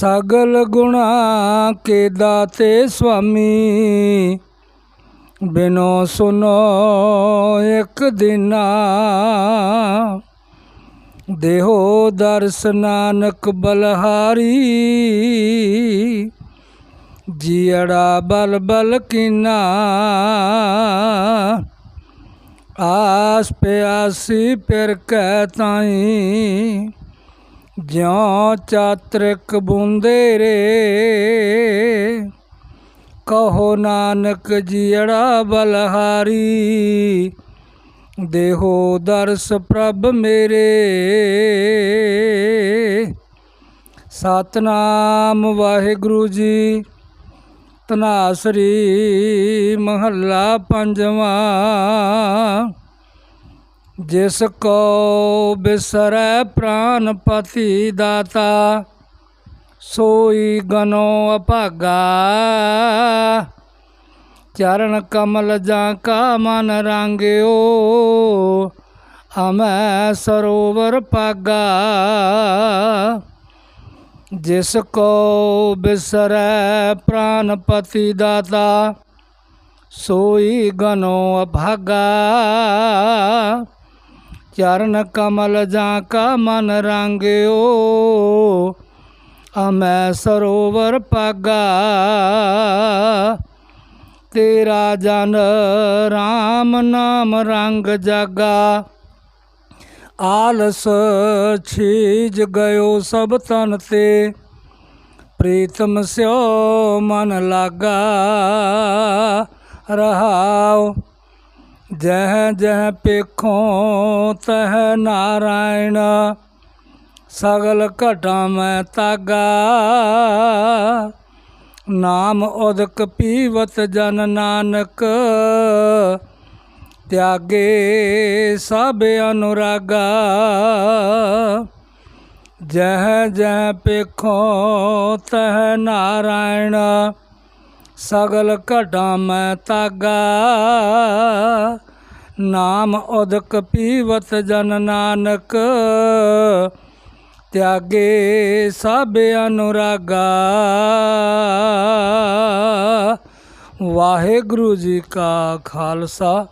ਸਗਲ ਗੁਣਾ ਕੇ ਦਾਤੇ ਸੁਆਮੀ ਬਿਨੋ ਸੁਨੋ ਇੱਕ ਦਿਨਾ। ਦੇਹੋ ਦਰਸ ਨਾਨਕ ਬਲਹਾਰੀ। ਜੀੜਾ ਬਲ ਬਲ ਕੀਨਾ। ਆਸ ਪਿਆਸੀ ਪਿਰ ਕਹਿ ਤਾਈ। ਜਿਉ ਚਾਤ੍ਰਿਕ ਬੁੰਦੇ ਰੇ ਕਹੋ ਨਾਨਕ ਜੀੜਾ ਬਲਹਾਰੀ, ਦੇਹੋ ਦਰਸ ਪ੍ਰਭ ਮੇਰੇ। ਸਤਨਾਮ ਵਾਹਿਗੁਰੂ ਜੀ ਤਨਾਸਰੀ ਮਹੱਲਾ ਪੰਜਵਾਂ। ਜਿਸ ਕੋ ਬਿਸਰੈ ਪ੍ਰਾਨ ਪਤੀ ਦਾਤਾ, ਸੋਈ ਗਨੋ ਅਭਾਗਾ। ਚਰਨ ਕਮਲ ਜਾਂ ਕਾ ਮਨ ਰਾਂਗਿਓ ਹਮੈ ਸਰੋਵਰ ਪਾਗਾ ਜਿਸ ਕੋ ਬਿਸਰੈ ਪ੍ਰਾਨ ਪਤੀ ਦਾਤਾ, ਸੋਈ ਗਨੋ ਅਭਾਗਾ। ਚਰਨ ਕਮਲ ਜਾਂ ਕਾ ਮਨ ਰੰਗਿਓ। ਅਮੈ ਸਰੋਵਰ ਪਾਗਾ। ਤੇਰਾ ਜਨ RAM ਨਾਮ ਰੰਗ ਜਾਗਾ। ਆਲਸ ਛੀਜ ਗਇਓ ਸਭ ਤਨ ਤੇ। ਪ੍ਰੀਤਮ ਸਿਓ ਮਨ ਲਾਗਾ। ਰਹਾਉ ਜਹ ਜਹ ਪੇਖੋ ਤਹ ਨਾਰਾਇਣ, ਸਗਲ ਘਟਾ ਮੈਂ ਤਾਗਾ। ਨਾਮ ਉਦਕ ਪੀਵਤ ਜਨ ਨਾਨਕ, ਤਿਆਗੇ ਸਭ ਅਨੁਰਾਗਾ। ਜਹ ਜਹ ਪੇਖੋ ਤਹ ਨਾਰਾਇਣ, ਸਗਲ ਘਟਾ ਮੈਂ ਤਾਗਾ। ਨਾਮ ਉਦਕ ਪੀਵਤ ਜਨ ਨਾਨਕ, ਤਿਆਗੇ ਸਭ ਅਨੁਰਾਗਾ। ਵਾਹਿਗੁਰੂ ਜੀ ਕਾ ਖਾਲਸਾ,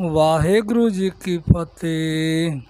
ਵਾਹਿਗੁਰੂ ਜੀ ਕੀ ਫਤਿਹ।